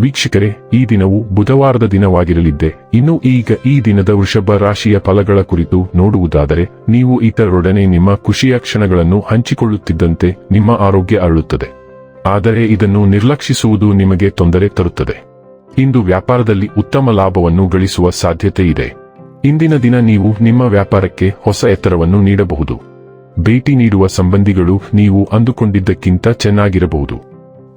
ವೀಕ್ಷಕರೇ, ಈ ದಿನವು ಬುಧವಾರದ ದಿನವಾಗಿರಲಿದ್ದೆ. ಇನ್ನು ಈಗ ಈ ದಿನದ ವೃಷಭ ರಾಶಿಯ ಫಲಗಳ ಕುರಿತು ನೋಡುವುದಾದರೆ, ನೀವು ಇತರರೊಡನೆ ನಿಮ್ಮ ಖುಷಿಯ ಕ್ಷಣಗಳನ್ನು ಹಂಚಿಕೊಳ್ಳುತ್ತಿದ್ದಂತೆ ನಿಮ್ಮ ಆರೋಗ್ಯ ಅರಳುತ್ತದೆ. ಆದರೆ ಇದನ್ನು ನಿರ್ಲಕ್ಷಿಸುವುದು ನಿಮಗೆ ತೊಂದರೆ ತರುತ್ತದೆ. ಇಂದು ವ್ಯಾಪಾರದಲ್ಲಿ ಉತ್ತಮ ಲಾಭವನ್ನು ಗಳಿಸುವ ಸಾಧ್ಯತೆ ಇದೆ. ಇಂದಿನ ದಿನ ನೀವು ನಿಮ್ಮ ವ್ಯಾಪಾರಕ್ಕೆ ಹೊಸ ಎತ್ತರವನ್ನು ನೀಡಬಹುದು. ಭೇಟಿ ನೀಡುವ ಸಂಬಂಧಿಗಳು ನೀವು ಅಂದುಕೊಂಡಿದ್ದಕ್ಕಿಂತ ಚೆನ್ನಾಗಿರಬಹುದು.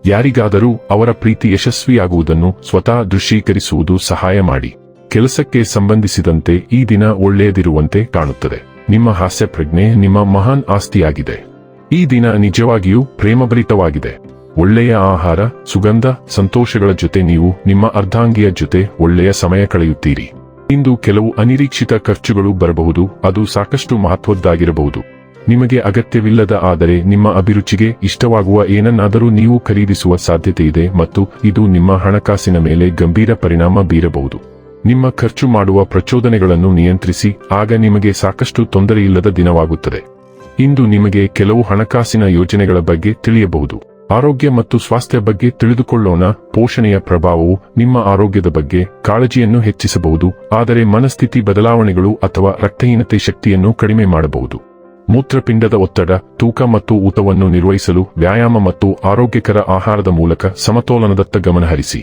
ಯಾರಿಗಾದರೂ ಅವರ ಪ್ರೀತಿ ಯಶಸ್ವಿಯಾಗುವುದನ್ನು ಸ್ವತಃ ದೃಶ್ಯೀಕರಿಸುವುದು ಸಹಾಯ ಮಾಡಿ. ಕೆಲಸಕ್ಕೆ ಸಂಬಂಧಿಸಿದಂತೆ ಈ ದಿನ ಒಳ್ಳೆಯದಿರುವಂತೆ ಕಾಣುತ್ತದೆ. ನಿಮ್ಮ ಹಾಸ್ಯ ಪ್ರಜ್ಞೆ ನಿಮ್ಮ ಮಹಾನ್ ಆಸ್ತಿಯಾಗಿದೆ. ಈ ದಿನ ನಿಜವಾಗಿಯೂ ಪ್ರೇಮಭರಿತವಾಗಿದೆ. ಒಳ್ಳೆಯ ಆಹಾರ, ಸುಗಂಧ, ಸಂತೋಷಗಳ ಜೊತೆ ನೀವು ನಿಮ್ಮ ಅರ್ಧಾಂಗಿಯ ಜೊತೆ ಒಳ್ಳೆಯ ಸಮಯ ಕಳೆಯುತ್ತೀರಿ. ಇಂದು ಕೆಲವು ಅನಿರೀಕ್ಷಿತ ಖರ್ಚುಗಳು ಬರಬಹುದು, ಅದು ಸಾಕಷ್ಟು ಮಹತ್ವದ್ದಾಗಿರಬಹುದು. ನಿಮಗೆ ಅಗತ್ಯವಿಲ್ಲದ ಆದರೆ ನಿಮ್ಮ ಅಭಿರುಚಿಗೆ ಇಷ್ಟವಾಗುವ ಏನನ್ನಾದರೂ ನೀವು ಖರೀದಿಸುವ ಸಾಧ್ಯತೆ ಇದೆ ಮತ್ತು ಇದು ನಿಮ್ಮ ಹಣಕಾಸಿನ ಮೇಲೆ ಗಂಭೀರ ಪರಿಣಾಮ ಬೀರಬಹುದು. ನಿಮ್ಮ ಖರ್ಚು ಮಾಡುವ ಪ್ರಚೋದನೆಗಳನ್ನು ನಿಯಂತ್ರಿಸಿ, ಆಗ ನಿಮಗೆ ಸಾಕಷ್ಟು ತೊಂದರೆಯಿಲ್ಲದ ದಿನವಾಗುತ್ತದೆ. ಇಂದು ನಿಮಗೆ ಕೆಲವು ಹಣಕಾಸಿನ ಯೋಜನೆಗಳ ಬಗ್ಗೆ ತಿಳಿಯಬಹುದು. ಆರೋಗ್ಯ ಮತ್ತು ಸ್ವಾಸ್ಥ್ಯ ಬಗ್ಗೆ ತಿಳಿದುಕೊಳ್ಳೋಣ. ಪೋಷಣೆಯ ಪ್ರಭಾವವು ನಿಮ್ಮ ಆರೋಗ್ಯದ ಬಗ್ಗೆ ಕಾಳಜಿಯನ್ನು ಹೆಚ್ಚಿಸಬಹುದು, ಆದರೆ ಮನಸ್ಥಿತಿ ಬದಲಾವಣೆಗಳು ಅಥವಾ ರಕ್ತಹೀನತೆ ಶಕ್ತಿಯನ್ನು ಕಡಿಮೆ ಮಾಡಬಹುದು. ಮೂತ್ರಪಿಂಡದ ಒತ್ತಡ, ತೂಕ ಮತ್ತು ಊತವನ್ನು ನಿರ್ವಹಿಸಲು ವ್ಯಾಯಾಮ ಮತ್ತು ಆರೋಗ್ಯಕರ ಆಹಾರದ ಮೂಲಕ ಸಮತೋಲನದತ್ತ ಗಮನಹರಿಸಿ.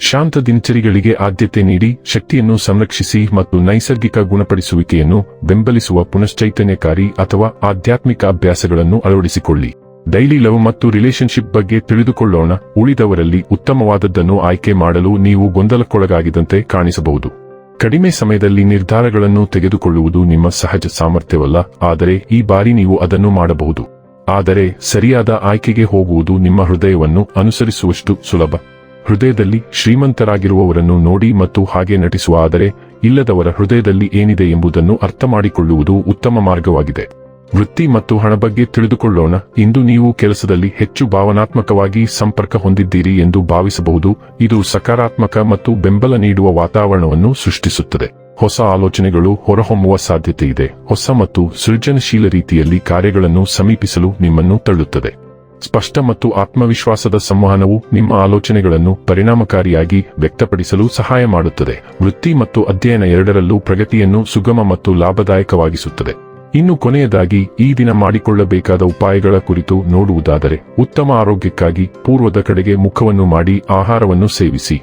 ಶಾಂತ ದಿನಚರಿಗಳಿಗೆ ಆದ್ಯತೆ ನೀಡಿ ಶಕ್ತಿಯನ್ನು ಸಂರಕ್ಷಿಸಿ ಮತ್ತು ನೈಸರ್ಗಿಕ ಗುಣಪಡಿಸುವಿಕೆಯನ್ನು ಬೆಂಬಲಿಸುವ ಪುನಶ್ಚೈತನ್ಯಕಾರಿ ಅಥವಾ ಆಧ್ಯಾತ್ಮಿಕ ಅಭ್ಯಾಸಗಳನ್ನು ಅಳವಡಿಸಿಕೊಳ್ಳಿ. ಡೈಲಿ ಲವ್ ಮತ್ತು ರಿಲೇಶನ್ಶಿಪ್ ಬಗ್ಗೆ ತಿಳಿದುಕೊಳ್ಳೋಣ, ಉಳಿದವರಲ್ಲಿ ಉತ್ತಮವಾದದ್ದನ್ನು ಆಯ್ಕೆ ಮಾಡಲು ನೀವು ಗೊಂದಲಕ್ಕೊಳಗಾಗಿದಂತೆ ಕಾಣಿಸಬಹುದು. ಕಡಿಮೆ ಸಮಯದಲ್ಲಿ ನಿರ್ಧಾರಗಳನ್ನು ತೆಗೆದುಕೊಳ್ಳುವುದು ನಿಮ್ಮ ಸಹಜ ಸಾಮರ್ಥ್ಯವಲ್ಲ, ಆದರೆ ಈ ಬಾರಿ ನೀವು ಅದನ್ನು ಮಾಡಬಹುದು. ಆದರೆ ಸರಿಯಾದ ಆಯ್ಕೆಗೆ ಹೋಗುವುದು ನಿಮ್ಮ ಹೃದಯವನ್ನು ಅನುಸರಿಸುವಷ್ಟು ಸುಲಭ. ಹೃದಯದಲ್ಲಿ ಶ್ರೀಮಂತರಾಗಿರುವವರನ್ನು ನೋಡಿ ಮತ್ತು ಹಾಗೆ ನಟಿಸುವ ಆದರೆ, ಇಲ್ಲದವರ ಹೃದಯದಲ್ಲಿ ಏನಿದೆ ಎಂಬುದನ್ನು ಅರ್ಥಮಾಡಿಕೊಳ್ಳುವುದು ಉತ್ತಮ ಮಾರ್ಗವಾಗಿದೆ. ವೃತ್ತಿ ಮತ್ತು ಹಣ ಬಗ್ಗೆ ತಿಳಿದುಕೊಳ್ಳೋಣ. ಇಂದು ನೀವು ಕೆಲಸದಲ್ಲಿ ಹೆಚ್ಚು ಭಾವನಾತ್ಮಕವಾಗಿ ಸಂಪರ್ಕ ಹೊಂದಿದ್ದೀರಿ ಎಂದು ಭಾವಿಸಬಹುದು. ಇದು ಸಕಾರಾತ್ಮಕ ಮತ್ತು ಬೆಂಬಲ ನೀಡುವ ವಾತಾವರಣವನ್ನು ಸೃಷ್ಟಿಸುತ್ತದೆ. ಹೊಸ ಆಲೋಚನೆಗಳು ಹೊರಹೊಮ್ಮುವ ಸಾಧ್ಯತೆ ಇದೆ. ಹೊಸ ಮತ್ತು ಸೃಜನಶೀಲ ರೀತಿಯಲ್ಲಿ ಕಾರ್ಯಗಳನ್ನು ಸಮೀಪಿಸಲು ನಿಮ್ಮನ್ನು ತಳ್ಳುತ್ತದೆ. ಸ್ಪಷ್ಟ ಮತ್ತು ಆತ್ಮವಿಶ್ವಾಸದ ಸಂವಹನವು ನಿಮ್ಮ ಆಲೋಚನೆಗಳನ್ನು ಪರಿಣಾಮಕಾರಿಯಾಗಿ ವ್ಯಕ್ತಪಡಿಸಲು ಸಹಾಯ ಮಾಡುತ್ತದೆ. ವೃತ್ತಿ ಮತ್ತು ಅಧ್ಯಯನ ಎರಡರಲ್ಲೂ ಪ್ರಗತಿಯನ್ನು ಸುಗಮ ಮತ್ತು ಲಾಭದಾಯಕವಾಗಿಸುತ್ತದೆ. ಇನ್ನು ಕೊನೆಯದಾಗಿ ಈ ದಿನ ಮಾಡಿಕೊಳ್ಳಬೇಕಾದ ಉಪಾಯಗಳ ಕುರಿತು ನೋಡುವುದಾದರೆ ಉತ್ತಮ ಆರೋಗ್ಯಕ್ಕಾಗಿ ಪೂರ್ವದ ಕಡೆಗೆ ಮುಖವನ್ನು ಮಾಡಿ ಆಹಾರವನ್ನು ಸೇವಿಸಿ.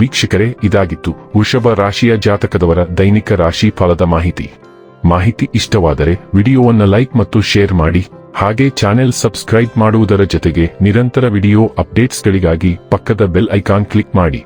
ವೀಕ್ಷಕರೇ, ಇದಾಗಿತ್ತು ವೃಷಭ ರಾಶಿಯ ಜಾತಕದವರ ದೈನಿಕ ರಾಶಿ ಫಲದ ಮಾಹಿತಿ. ಮಾಹಿತಿ ಇಷ್ಟವಾದರೆ ವಿಡಿಯೋವನ್ನು ಲೈಕ್ ಮತ್ತು ಶೇರ್ ಮಾಡಿ, ಹಾಗೆ ಚಾನೆಲ್ ಸಬ್ಸ್ಕ್ರೈಬ್ ಮಾಡುವುದರ ಜೊತೆಗೆ ನಿರಂತರ ವಿಡಿಯೋ ಅಪ್ಡೇಟ್ಸ್ಗಳಿಗಾಗಿ ಪಕ್ಕದ ಬೆಲ್ ಐಕಾನ್ ಕ್ಲಿಕ್ ಮಾಡಿ.